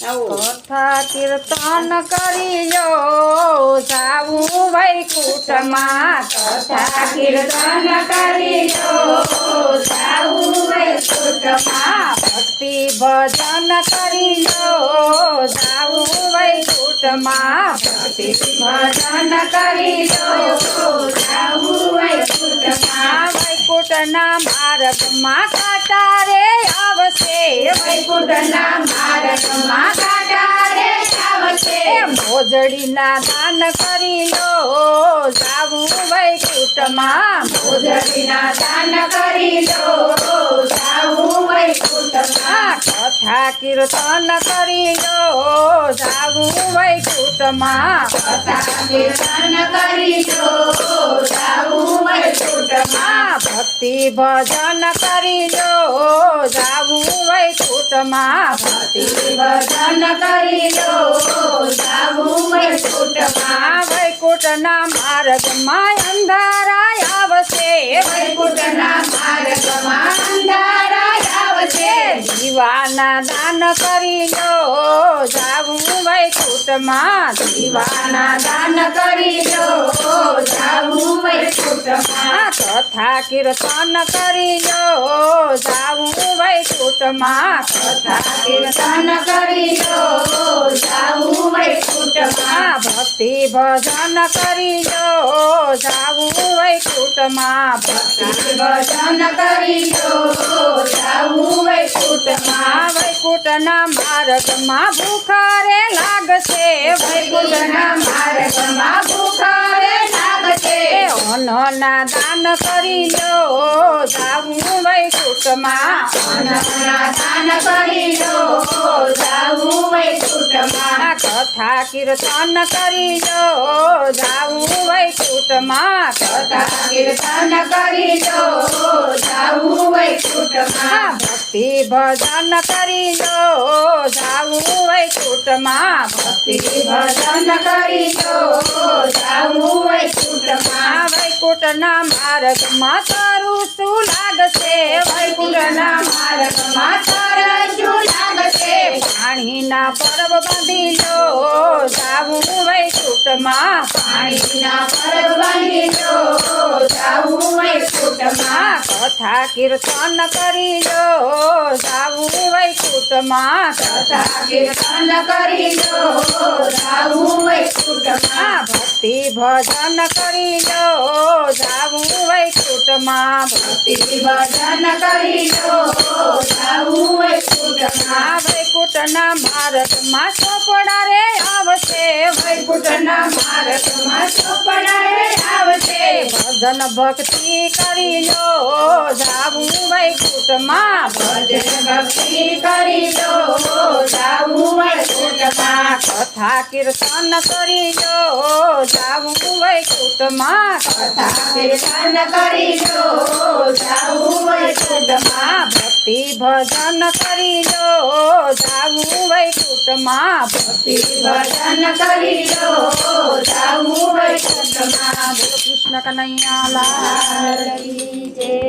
કથા કીર્તન કરી લો જાવું વૈકુંઠમાં કથા કીર્તન કરી લો જાવું વૈકુંઠમાં ભક્તિ ભજન કરી લો જાવું વૈકુંઠમાં ભક્તિ ભજન કરી લો જાવું વૈકુંઠમાં વૈકુંઠના માર્ગમાં કાંટા રે આવશે વૈકુંઠના માર્ગમાં કાંટા રે આવશે મોજડીના દાન કરી લો જાવું વૈકુંઠમાં. મોજડીના દાન કરી લો કથા કીર્તન કરી લો જાવું વૈકુટમાં કથા કીર્તન કરી લો જાવું વૈકુટમાં ભક્તિ ભજન કરી લો જાવું વૈકુટમાં ભક્તિ ભજન કરી લો જાવું વૈકુટમાં વૈકુટના માર્ગમાં અંધારા દાન કરી લો જાવું વૈકુંઠમાં દીવાના દાન કરી લો જાવું વૈકુંઠમાં કથા કીર્તન કરી લો જાવું વૈકુંઠમાં કથા કીર્તન કરી લો જાવું વૈકુંઠમાં ભક્તિ ભજન કરી લો જાવું વૈકુંઠમાં ભક્તિ ભજન કરી લો જાવું વૈકુંઠના માર્ગમાં ભૂખારે લાગશે વૈકુંઠના માર્ગમાં ભૂખારે લાગશે. અન્નના દાન કરી લો જાવું વૈકુંઠમાં અન્નના દાન કરી લો જાવું વૈકુંઠમાં કથા કીર્તન કરી લો જાવું વૈકુંઠમાં કથા કીર્તન કરી લો જાવું વૈકુંઠમાં ભક્તિ ભજન કરી લો જાવું વૈકુંઠમાં ભક્તિ ભજન કરી લો જાવું વૈકુંઠમાં વૈકુંઠના માર્ગમાં તારું શું લાગશે? વૈકુંઠના માર્ગમાં તારું શું લાગશે? પાણીના પર્વ બાંધી લો જાવું વૈકુંઠમાં પાણીના પર્વ બાંધી લો કથા કીર્તન કરી લો જાવું વૈકુંઠમાં કથા કીર્તન કરી લો જાવું વૈકુંઠમાં ભક્તિ ભજન કરી લો જાવું વૈકુંઠમાં ભક્તિ ભજન કરી લો જાવું વૈકુંઠમાં વૈકુંઠના માર્ગમાં ચોપડા રે આવશે, વૈકુંઠના માર્ગમાં ચોપડા ભજન ભક્તિ કરી લો જાવું વૈકુંઠમાં, ભજન ભક્તિ કરી લો જાવું વૈકુંઠમાં, કથા કીર્તન કરી લો જાવું વૈકુંઠમાં, કથા કીર્તન કરી લો જાવું વૈકુંઠમાં. ભક્તિ ભજન કરી લો જાવું વૈકુટમાં ભક્તિ ભજન કરી લો જાવું વૈકુટમાં કૃષ્ણ કનૈયા, લાલ